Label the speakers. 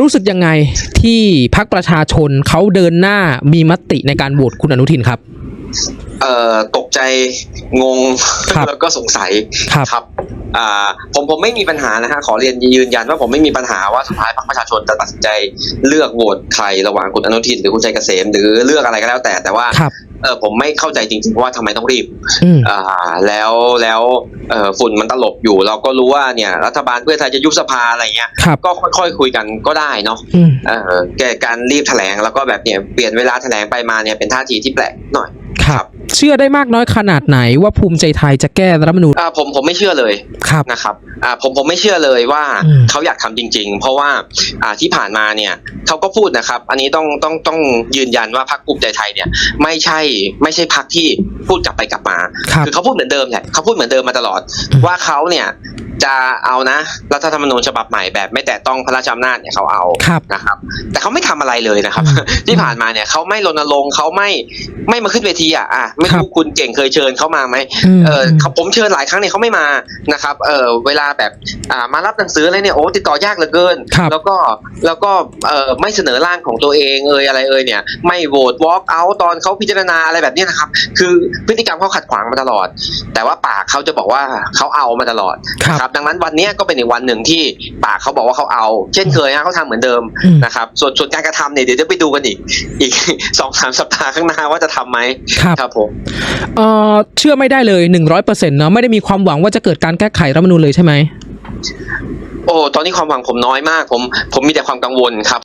Speaker 1: รู้สึกยังไงที่พักประชาชนเขาเดินหน้ามีมติในการโหวตคุณอนุทินครับ
Speaker 2: เอ่อตกใจงง
Speaker 1: ครับ
Speaker 2: แล้วก็สงสัย
Speaker 1: ครับ
Speaker 2: ครับอ่าผมผมไม่มีปัญหานะฮะขอเรียนยืนยันว่าผมไม่มีปัญหาว่าสุดท้ายพรรคประชาชนจะตัดสินใจเลือกโหวตใครระหว่างคุณอนุทินหรือคุณชัยเกษมหรือเลือกอะไรก็แล้วแต่แต่ว่า
Speaker 1: ครับ
Speaker 2: เออผมไม่เข้าใจจริงๆว่าทำไมต้องรีบ
Speaker 1: อืม
Speaker 2: อ่าแล้วแล้วเอ่อฝุ่นมันตลบอยู่ เราก็รู้ว่าเนี่ย รัฐบาลเพื่อไทยจะยุบสภาอะไรเงี้ย
Speaker 1: ครับ
Speaker 2: ก็ค่อยๆคุยกันก็ได้เนาะ
Speaker 1: อืม
Speaker 2: เออแกการรีบแถลงแล้วก็แบบเนี่ยเปลี่ยนเวลาแถลงไปมาเนี่ยเป็นท่าทีที่แปลกหน่อย
Speaker 1: ครับ เชื่อได้มากน้อยขนาดไหนว่าภูมิใจไทยจะแก้รัฐธรรมนูญ
Speaker 2: อ่าผมผมไม่เชื่อเลย
Speaker 1: ครับ
Speaker 2: นะครับอ่าผมผมไม่เชื่อเลยว่า
Speaker 1: อืม
Speaker 2: เขาอยากทำจริง ๆ เพราะว่าอ่าที่ผ่านมาเนี่ยเขาก็พูดนะครับ อันนี้ต้องต้องต้องยืนยันว่าพรรคภูมิใจไทยเนี่ย ไม่ใช่ไม่ใช่พรรคที่พูดกลับไปกลับมา
Speaker 1: ครับ
Speaker 2: คือเขาพูดเหมือนเดิมแหละเขาพูดเหมือนเดิมมาตลอด
Speaker 1: อืม
Speaker 2: ว่าเขาเนี่ย จะเอานะรัฐธรรมนูญฉบับใหม่แบบไม่แต่ต้องพระราชอำนาจเนี่ยเขาเอา
Speaker 1: ครับ
Speaker 2: นะครับ แต่เขาไม่ทำอะไรเลยนะครับ
Speaker 1: อืม
Speaker 2: ที่ผ่านมาเนี่ยเขาไม่รณรงค์เขาไม่ไม่มาขึ้นเวทีอะอะไม่
Speaker 1: ครั
Speaker 2: รู้
Speaker 1: บ
Speaker 2: คุณเก่งเคยเชิญเขามาไหม
Speaker 1: ม
Speaker 2: เออเขาผมเชิญหลายครั้งเนี่ยเขาไม่มานะครับเออเวลาแบบอ่ามารับหนังสืออะไรเนี่ยโอ้ติดต่อยากเหลือเกิน
Speaker 1: ครับ
Speaker 2: แล้วก็แล้วก็เออไม่เสนอร่างของตัวเองเอยอะไรเอยเนี่ย ไม่โหวตวอล์กเอาตอนเขาพิจารณาอะไรแบบเนี้ยนะครับ คือพฤติกรรมเขาขัดขวางมาตลอด แต่ว่าปากเขาจะบอกว่าเขาเอามาตลอด
Speaker 1: ครับ
Speaker 2: นะครับ ดังนั้นวันเนี้ยก็เป็นอีกวันหนึ่งที่ปากเขาบอกว่าเขาเอา เช่นเคยฮะเขาทำเหมือนเดิม
Speaker 1: อืม
Speaker 2: นะครับ ส่วนส่วนการกระทำเนี่ยเดี๋ยวจะไปดูกันอีก อีกสองสามสัปดาห์ข้างหน้าว่าจะทำไหม
Speaker 1: ครับ
Speaker 2: ครับผม
Speaker 1: เอ่อเชื่อไม่ได้เลยหนึ่งร้อยเปอร์เซ็นต์เนาะไม่ได้มีความหวังว่าจะเกิดการแก้ไขรัฐธรรมนูญเลยใช่ไหม
Speaker 2: โอ้ตอนนี้ความหวังผมน้อยมาก ผมผมมีแต่ความกังวลครับ